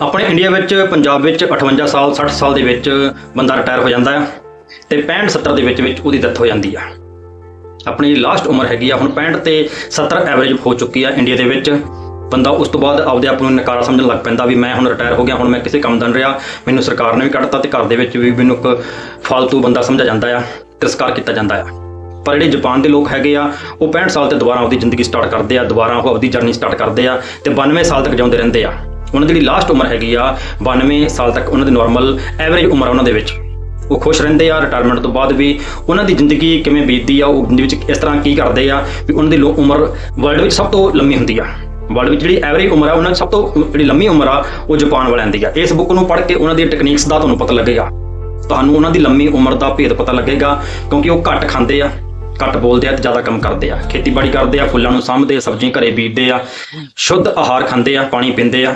ਆਪਣੇ ਇੰਡੀਆ ਵਿੱਚ, ਪੰਜਾਬ ਵਿੱਚ 58 ਸਾਲ 60 ਸਾਲ ਦੇ ਵਿੱਚ ਬੰਦਾ ਰਿਟਾਇਰ ਹੋ ਜਾਂਦਾ ਹੈ ਤੇ 65 70 ਦੇ ਵਿੱਚ ਵਿੱਚ ਉਹਦੀ ਡੈਥ ਹੋ ਜਾਂਦੀ ਆ। ਆਪਣੀ ਲਾਸਟ ਉਮਰ ਹੈਗੀ ਆ, ਹੁਣ 65 ਤੇ 70 ਐਵਰੇਜ ਹੋ ਚੁੱਕੀ ਆ ਇੰਡੀਆ ਦੇ ਵਿੱਚ। ਬੰਦਾ ਉਸ ਤੋਂ ਬਾਅਦ ਆਪਦੇ ਆਪ ਨੂੰ ਨਕਾਰਾ ਸਮਝਣ ਲੱਗ ਪੈਂਦਾ ਵੀ ਮੈਂ ਹੁਣ ਰਿਟਾਇਰ ਹੋ ਗਿਆ, ਹੁਣ ਮੈਂ ਕਿਸੇ ਕੰਮ ਦਾ ਨਹੀਂ ਰਿਹਾ, ਮੈਨੂੰ ਸਰਕਾਰ ਨੇ ਵੀ ਕੱਢਤਾ ਤੇ ਘਰ ਦੇ ਵਿੱਚ ਵੀ ਮੈਨੂੰ ਇੱਕ ਫालतू ਬੰਦਾ ਸਮਝਿਆ ਜਾਂਦਾ ਆ, ਤਿਰਸਕਾਰ ਕੀਤਾ ਜਾਂਦਾ ਆ। ਪਰ ਜਿਹੜੇ ਜਾਪਾਨ ਦੇ ਲੋਕ ਹੈਗੇ ਆ, ਉਹ 65 ਸਾਲ ਤੇ ਦੁਬਾਰਾ ਆਪਦੀ ਜ਼ਿੰਦਗੀ ਸਟਾਰਟ ਕਰਦੇ ਆ, ਦੁਬਾਰਾ ਉਹ ਆਪਦੀ ਜਰਨੀ ਸਟਾਰਟ ਕਰਦੇ ਆ ਤੇ 92 ਸਾਲ ਤੱਕ ਜਿਉਂਦੇ ਰਹਿੰਦੇ ਆ। ਉਹਨਾਂ ਦੀ ਜਿਹੜੀ ਲਾਸਟ ਉਮਰ ਹੈਗੀ ਆ 92 ਸਾਲ ਤੱਕ ਉਹਨਾਂ ਦੀ ਨਾਰਮਲ ਐਵਰੇਜ ਉਮਰ ਆ ਉਹਨਾਂ ਦੇ ਵਿੱਚ। ਉਹ ਖੁਸ਼ ਰਹਿੰਦੇ ਆ ਰਿਟਾਇਰਮੈਂਟ ਤੋਂ ਬਾਅਦ ਵੀ ਉਹਨਾਂ ਦੀ ਜ਼ਿੰਦਗੀ ਕਿਵੇਂ ਬੀਤਦੀ ਆ, ਉਹ ਜ਼ਿੰਦਗੀ ਵਿੱਚ ਇਸ ਤਰ੍ਹਾਂ ਕੀ ਕਰਦੇ ਆ, ਵੀ ਉਹਨਾਂ ਦੀ ਲੋ ਉਮਰ ਵਰਲਡ ਵਿੱਚ ਸਭ ਤੋਂ ਲੰਮੀ ਹੁੰਦੀ ਆ। ਵਰਲਡ ਵਿੱਚ ਜਿਹੜੀ ਐਵਰੇਜ ਉਮਰ ਆ, ਉਹਨਾਂ ਦੀ ਸਭ ਤੋਂ ਜਿਹੜੀ ਲੰਮੀ ਉਮਰ ਆ, ਉਹ ਜਾਪਾਨ ਵਾਲਿਆਂ ਦੀ ਆ। ਇਸ ਬੁੱਕ ਨੂੰ ਪੜ੍ਹ ਕੇ ਉਹਨਾਂ ਦੀ ਟੈਕਨੀਕਸ ਦਾ ਤੁਹਾਨੂੰ ਪਤਾ ਲੱਗੇਗਾ। ਤੁਹਾਨੂੰ ਉਹਨਾਂ ਦੀ ਲੰਮੀ ਉਮਰ ਦਾ ਭੇਦ ਪਤਾ ਲੱਗੇਗਾ, ਕਿਉਂਕਿ ਉਹ ਘੱਟ ਖਾਂਦੇ ਆ, ਘੱਟ ਬੋਲਦੇ ਆ ਤੇ ਜ਼ਿਆਦਾ ਕੰਮ ਕਰਦੇ ਆ। ਖੇਤੀਬਾੜੀ ਕਰਦੇ ਆ, ਫੁੱਲਾਂ ਨੂੰ ਸਾਂਭਦੇ ਆ, ਸਬਜ਼ੀਆਂ ਘਰੇ ਬੀਜਦੇ ਆ, ਸ਼ੁੱਧ ਆਹਾਰ ਖਾਂਦੇ ਆ, ਪਾਣੀ ਪੀਂਦੇ ਆ।